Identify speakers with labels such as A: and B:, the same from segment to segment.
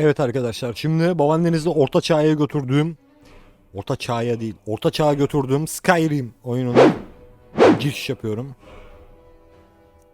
A: Evet arkadaşlar şimdi babaannenizle orta çağa götürdüğüm orta çağa değil orta çağa götürdüğüm Skyrim oyununa giriş yapıyorum.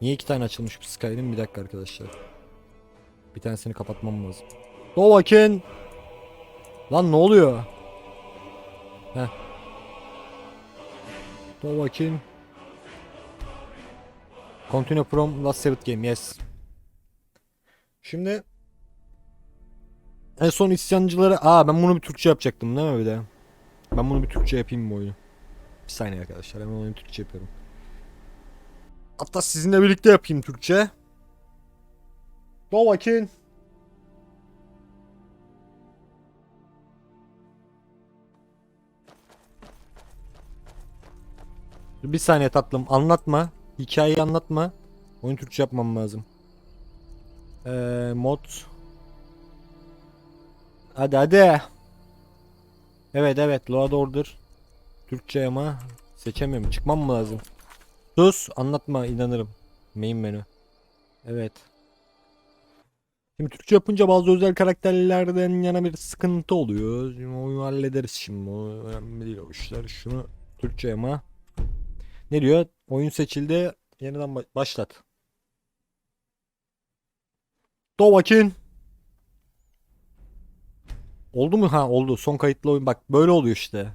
A: Niye iki tane açılmış bir Skyrim? Bir dakika arkadaşlar. Bir tanesini kapatmam lazım. Dovakin. Lan ne oluyor? Heh. Dovakin. Continue from last saved game. Yes. Şimdi en son isyancıları... Aa ben bunu bir Türkçe yapacaktım değil mi bir de? Ben bunu bir Türkçe yapayım bu oyunu. Bir saniye arkadaşlar hemen oyunu Türkçe yapıyorum. Hatta sizinle birlikte yapayım Türkçe. Dovakin. Bir saniye tatlım anlatma. Hikayeyi anlatma. Oyun Türkçe yapmam lazım. Ee, mod. Hadi hadi. Evet evet load order. Türkçe ama seçemiyorum. Çıkmam mı lazım? Sus anlatma inanırım. Main menü. Evet. Şimdi Türkçe yapınca bazı özel karakterlerden yana bir sıkıntı oluyor. Şimdi Onu hallederiz şimdi. O önemli değil o işler. Şunu Türkçe ama. Ne diyor? Oyun seçildi. Yeniden ba- başlat. Dovakin. Oldu mu? Ha oldu. Son kayıtlı oyun. Bak böyle oluyor işte.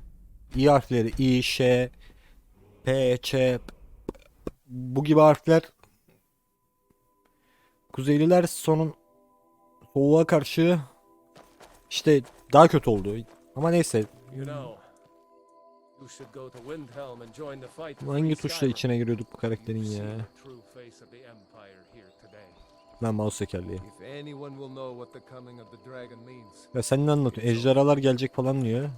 A: İ harfleri. İ, Ş, P, Ç, P- bu gibi harfler Kuzeyliler sonun soğuğa karşı işte daha kötü oldu. Ama neyse. Hangi tuşla içine giriyorduk bu karakterin ya? Ben mouse tekerleği. Ya sen ne anlatıyorsun? Ejderhalar gelecek falan diyor.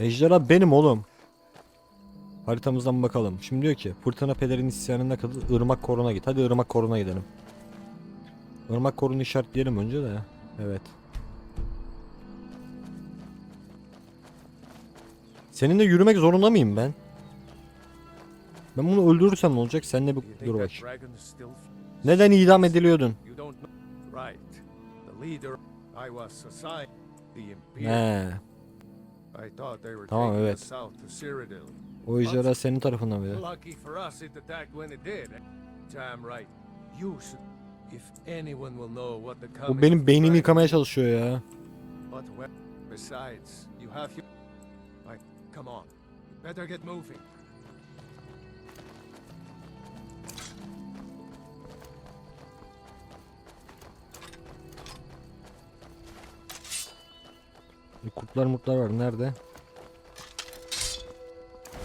A: Ejderha benim oğlum. Haritamızdan bakalım. Şimdi diyor ki fırtına pederin isyanına kadar ırmak koruna git. Hadi ırmak koruna gidelim. Irmak korunu işaretleyelim önce de. Evet. Seninle yürümek zorunda mıyım ben? Ben bunu öldürürsem ne olacak? Sen de bir dur bak. Neden idam ediliyordun? He. Tamam, evet. O ejderha senin tarafından
B: coming
A: Bu benim beynimi yıkamaya çalışıyor ya.
B: Besides, you have your. Come on. Better get moving.
A: E, Kurtlar murtlar var nerede?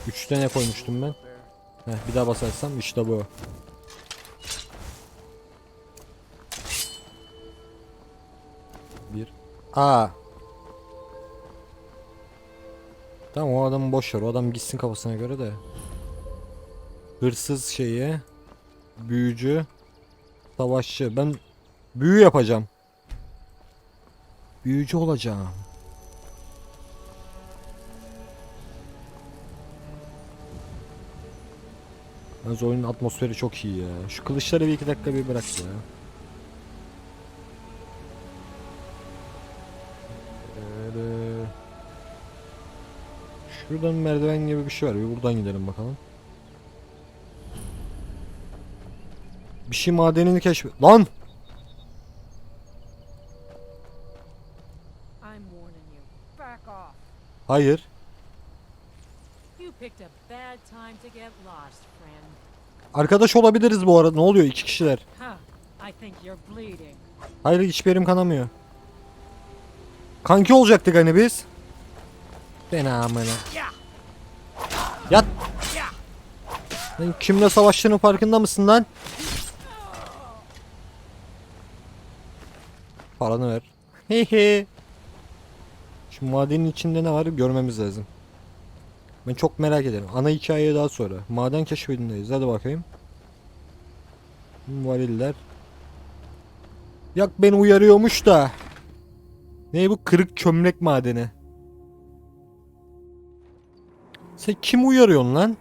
A: 3 tane koymuştum ben. Heh, bir daha basarsam işte bu. Bir. Aa. Tamam o adamı boş ver. O adam gitsin kafasına göre de. Hırsız şeyi. Büyücü. Savaşçı. Ben büyü yapacağım. Büyücü olacağım. Yalnız oyunun atmosferi çok iyi ya. Şu kılıçları bir iki dakika bir bırak ya. Şuradan merdiven gibi bir şey var. Bir buradan gidelim bakalım. Bir şey madenini keşf... Lan! Hayır.
C: You picked a bad time to get lost.
A: Arkadaş olabiliriz bu arada. Ne oluyor? İki kişiler. Hayır hiçbir yerim kanamıyor. Kanki olacaktık hani biz. Ben amına. Yat. Sen kimle savaştığının farkında mısın lan? Paranı ver. Hehe. Şu madenin içinde ne var görmemiz lazım. Ben çok merak ederim. Ana hikayeye daha sonra. Maden keşfedindeyiz. Hadi bakayım. Variller. Yak beni uyarıyormuş da. Ne bu kırık çömlek madeni? Sen kim uyarıyorsun lan?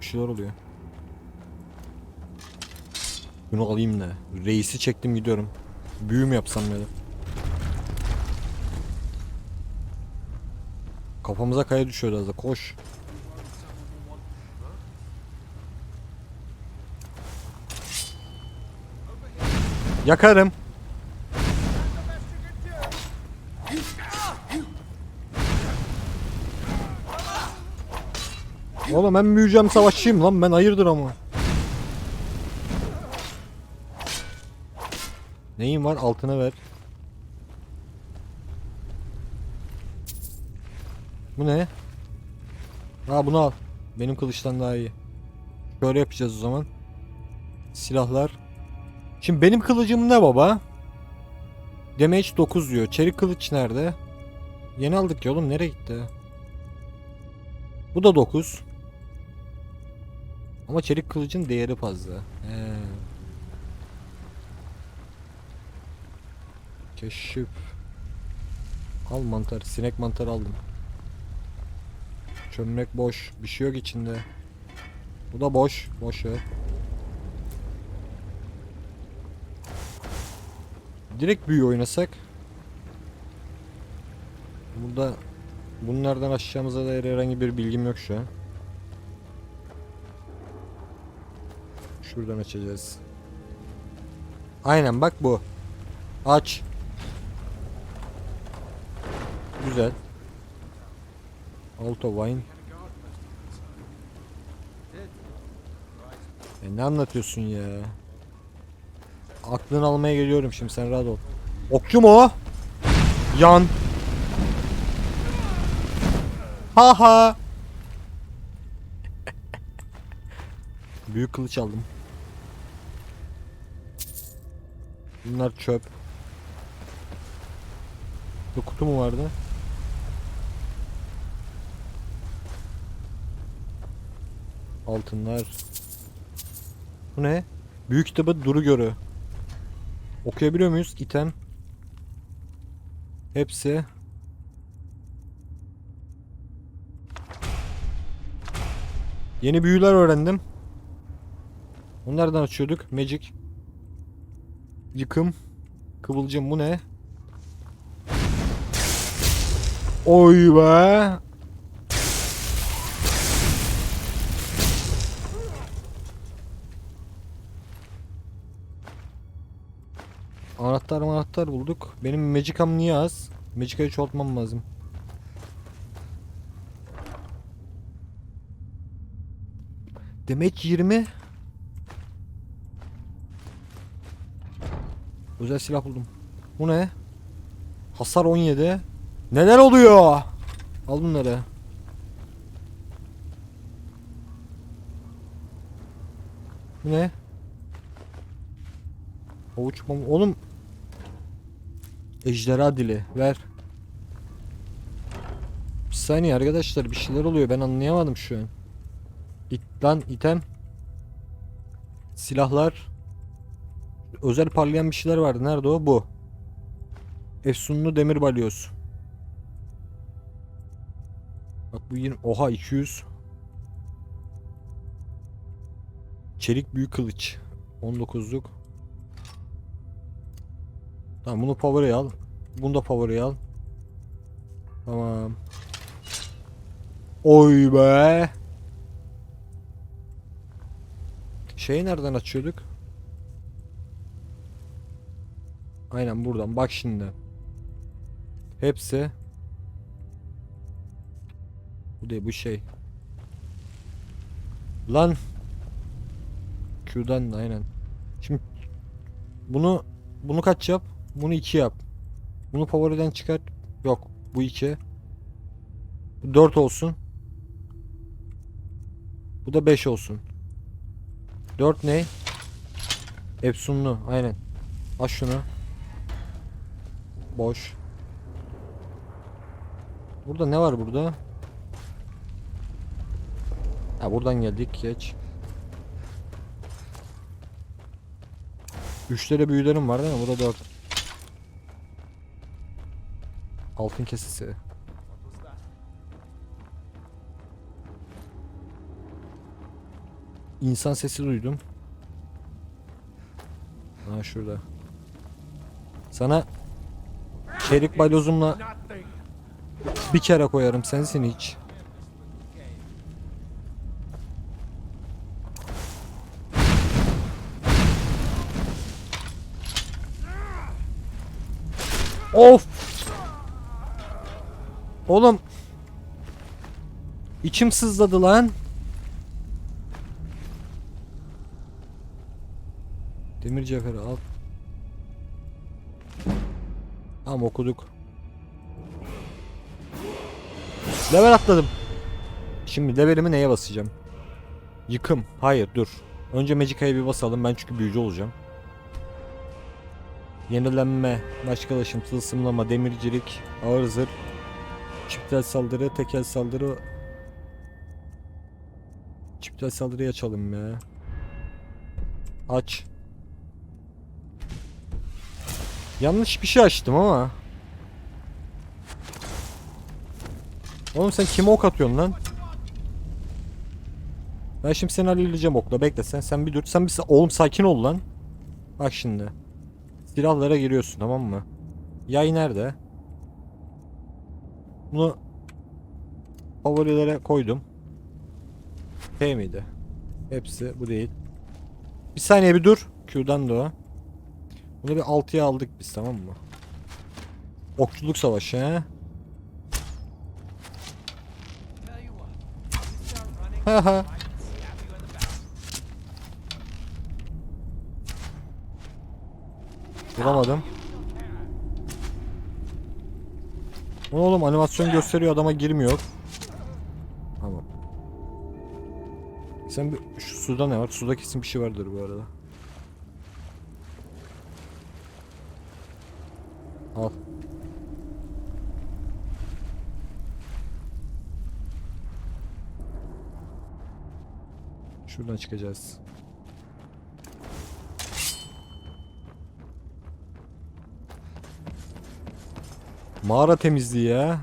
A: Bir şeyler oluyor. Bunu alayım da. Reisi çektim gidiyorum. Büyü mü yapsam ya da? Kafamıza kaya düşüyor az da koş. Yakarım. Oğlum ben büyüyeceğim savaşçıyım lan ben hayırdır ama. Neyin var altına ver. Bu ne? Ha bunu al. Benim kılıçtan daha iyi. Şöyle yapacağız o zaman. Silahlar. Şimdi benim kılıcım ne baba? Damage 9 diyor. Çelik kılıç nerede? Yeni aldık ya oğlum nereye gitti? Bu da 9. Ama çelik kılıcın değeri fazla. He. Keşif. Al mantar. Sinek mantarı aldım. Çömlek boş. Bir şey yok içinde. Bu da boş. Boş ver. Direkt büyü oynasak. Burada bunlardan aşacağımıza dair herhangi bir bilgim yok şu an. Şuradan açacağız. Aynen bak bu. Aç. Güzel. Auto wine. E ne anlatıyorsun ya? Aklını almaya geliyorum şimdi sen rahat ol. Okçu mu o? Yan. Ha ha. Büyük kılıç aldım. Bunlar çöp. Bir kutu mu vardı? Altınlar. Bu ne? Büyük kitabı duru görü. Okuyabiliyor muyuz? İtem. Hepsi. Yeni büyüler öğrendim. Onlardan açıyorduk. Magic. Yıkım. Kıvılcım bu ne? Oy be. Anahtar anahtar bulduk. Benim Magicam niye az? Magica'yı çoğaltmam lazım. Demek 20. Özel silah buldum. Bu ne? Hasar 17. Neler oluyor? Al bunları. Bu ne? Havuç mam- Oğlum. Ejderha dili. Ver. Bir saniye arkadaşlar bir şeyler oluyor. Ben anlayamadım şu an. İt lan item. Silahlar. Özel parlayan bir şeyler vardı. Nerede o? Bu. Efsunlu demir balyoz. Bak bu 20. Oha 200. Çelik büyük kılıç. 19'luk. Tamam bunu power'e al. Bunu da power'e al. Tamam. Oy be. Şeyi nereden açıyorduk? Aynen buradan. Bak şimdi. Hepsi. Bu değil bu şey. Lan. Q'dan da aynen. Şimdi bunu bunu kaç yap? Bunu 2 yap. Bunu favoriden çıkart. Yok. Bu 2. Bu 4 olsun. Bu da 5 olsun. 4 ne? Epsunlu. Aynen. Aç şunu. Boş. Burada ne var burada? Ha buradan geldik. Geç. Üçlere büyülerim var değil mi? Bu da Altın kesesi. İnsan sesi duydum. Ha şurada. Sana çelik balyozumla
B: Nothing.
A: bir kere koyarım sensin hiç. Of! Oğlum İçim sızladı lan. Demir cevheri al. Tamam okuduk. Level atladım. Şimdi levelimi neye basacağım? Yıkım. Hayır dur. Önce Magica'ya bir basalım. Ben çünkü büyücü olacağım. Yenilenme, başkalaşım, tılsımlama, demircilik, ağır zırh, çiftel saldırı, tekel saldırı. Çiftel saldırıyı açalım ya. Aç. Yanlış bir şey açtım ama. Oğlum sen kime ok atıyorsun lan? Ben şimdi seni halledeceğim okla. Bekle sen. Sen bir dur. Sen bir oğlum sakin ol lan. Bak şimdi. Silahlara giriyorsun tamam mı? Yay nerede? Bunu favorilere koydum. P miydi? Hepsi bu değil. Bir saniye bir dur. Q'dan da o. Bunu bir 6'ya aldık biz tamam mı? Okçuluk savaşı he. Haha. Vuramadım. Oğlum animasyon gösteriyor adama girmiyor. Tamam. Sen bir, şu suda ne var? Suda kesin bir şey vardır bu arada. Al. Şuradan çıkacağız. Mağara temizliği ya.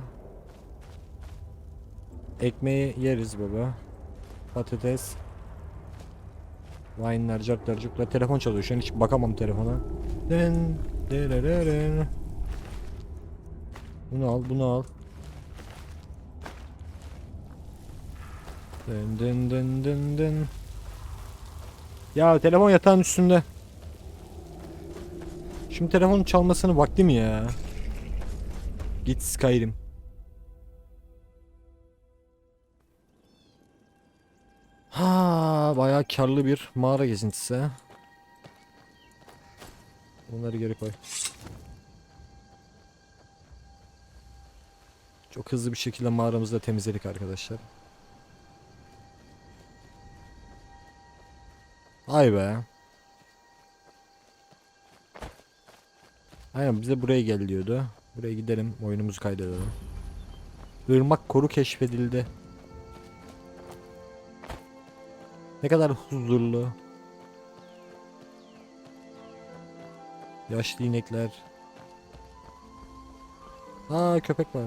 A: Ekmeği yeriz baba. Patates. Wine'ler, cartlar, cuklar. Telefon çalıyor. Şu an hiç bakamam telefona. Den, derereren. Bunu al, bunu al. Den den den den den. Ya telefon yatağın üstünde. Şimdi telefonun çalmasını vakti mi ya? Git Skyrim. Ha, bayağı karlı bir mağara gezintisi. Bunları geri koy. Çok hızlı bir şekilde mağaramızı da temizledik arkadaşlar. Ay be. Aynen bize buraya gel diyordu. Buraya gidelim, oyunumuzu kaydedelim. Irmak koru keşfedildi. Ne kadar huzurlu. Yaşlı inekler. Aa köpek var.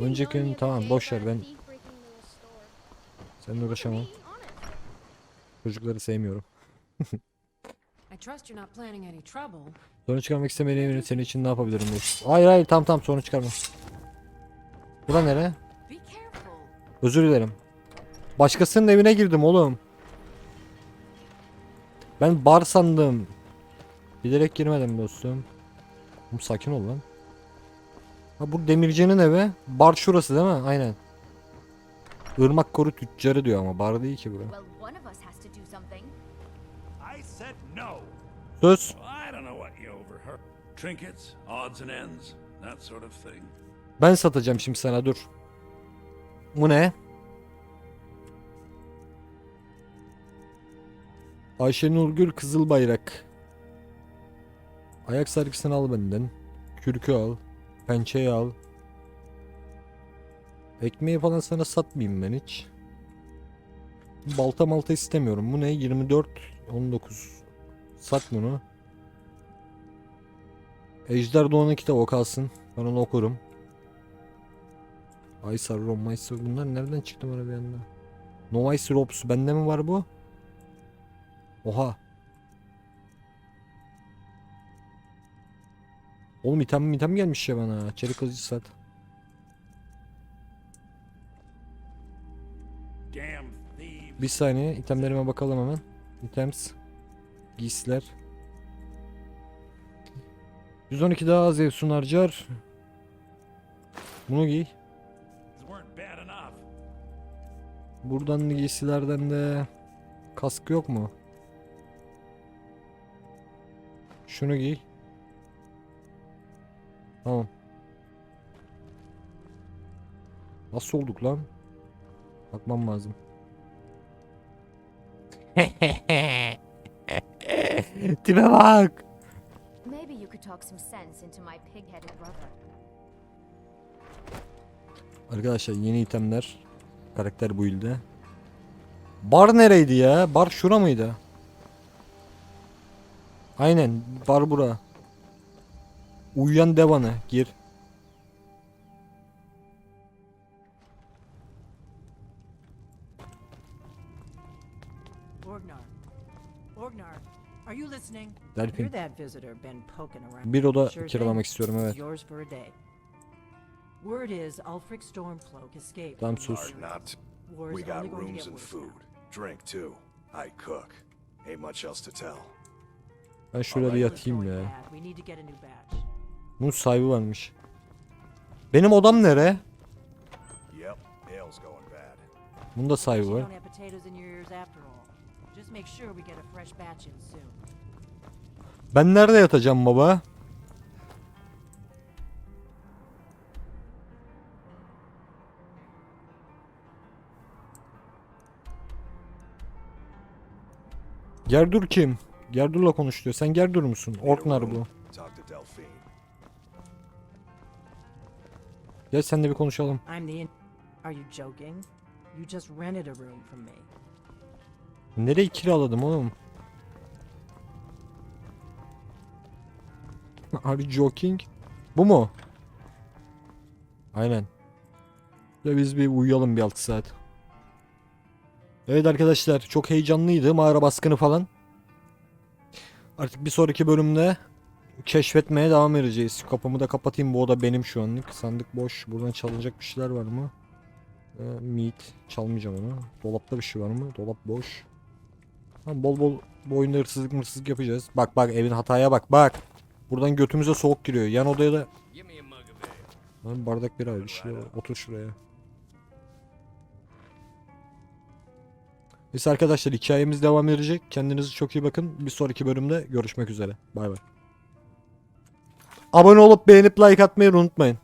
A: Önceki gün tamam boş ver ben seninle uğraşamam. Çocukları sevmiyorum. Sorun çıkarmak istemediğim senin için ne yapabilirim. Hayır hayır tamam tamam sorun çıkarma. Bura nere?
C: Be careful.
A: Özür dilerim. Başkasının evine girdim oğlum. Ben bar sandım. Bilerek girmedim dostum. Oğlum sakin ol lan. Ha bu demircinin evi. Bar şurası değil mi? Aynen. Irmak koru tüccarı diyor ama bar değil ki bu.
D: I said no.
A: Söz.
D: I don't know what you overheard. Trinkets, odds and ends, that sort of thing.
A: Ben satacağım şimdi sana dur. Bu ne? Ayşe Nurgül Kızıl Bayrak. Ayak sargısını al benden. Kürkü al. Pençeyi al. Ekmeği falan sana satmayayım ben hiç. Balta malta istemiyorum. Bu ne? 24 19. Sat bunu. Ejder Doğan'ın kitabı o kalsın. Ben onu okurum. Aysar, Romaysar bunlar nereden çıktı bana bir anda? Novice Robs bende mi var bu? Oha. Oğlum item item gelmiş ya bana. Çelik kılıcı sat. Bir saniye itemlerime bakalım hemen. Items. Giysiler. 112 daha az Evsun harcar. Bunu giy. Buradan giysilerden de kask yok mu? Şunu giy. Tamam. Nasıl olduk lan? Bakmam lazım. Tipe bak.
E: Maybe you could talk some sense into my pig-headed brother.
A: Arkadaşlar yeni itemler. Karakter bu ilde. Bar nereydi ya? Bar şura mıydı? Aynen. Bar bura. Uyuyan devanı. Gir.
F: Poking around.
A: Bir oda kiralamak istiyorum evet.
F: Yours for a day. Word is Ulfric Stormcloak escaped.
A: Tamam sus.
G: We got rooms and food. Drink too. I cook. Ain't much else to tell.
A: Ben şuraya bir yatayım ya.
F: bad. We need to get a new batch.
A: Bunun sahibi varmış. Benim odam nere? Bunun da sahibi var. Ben nerede yatacağım baba? Gerdur kim? Gerdur'la konuş diyor. Sen Gerdur musun? Orknar bu. Gel sen de bir konuşalım.
F: I'm the in- Are you joking?
A: Bu mu? Aynen. Ya biz bir uyuyalım bir 6 saat. Evet arkadaşlar çok heyecanlıydı mağara baskını falan. Artık bir sonraki bölümde keşfetmeye devam edeceğiz. Kapımı da kapatayım bu oda benim şu anlık. Sandık boş. Buradan çalınacak bir şeyler var mı? Ee, meat. Çalmayacağım onu. Dolapta bir şey var mı? Dolap boş. Tamam, bol bol bu oyunda hırsızlık mırsızlık yapacağız. Bak bak evin hataya bak bak. Buradan götümüze soğuk giriyor. Yan odaya da. Lan bardak bir ayrı işte otur şuraya. Neyse arkadaşlar hikayemiz devam edecek. Kendinize çok iyi bakın. Bir sonraki bölümde görüşmek üzere. Bay bay. Abone olup beğenip like atmayı unutmayın.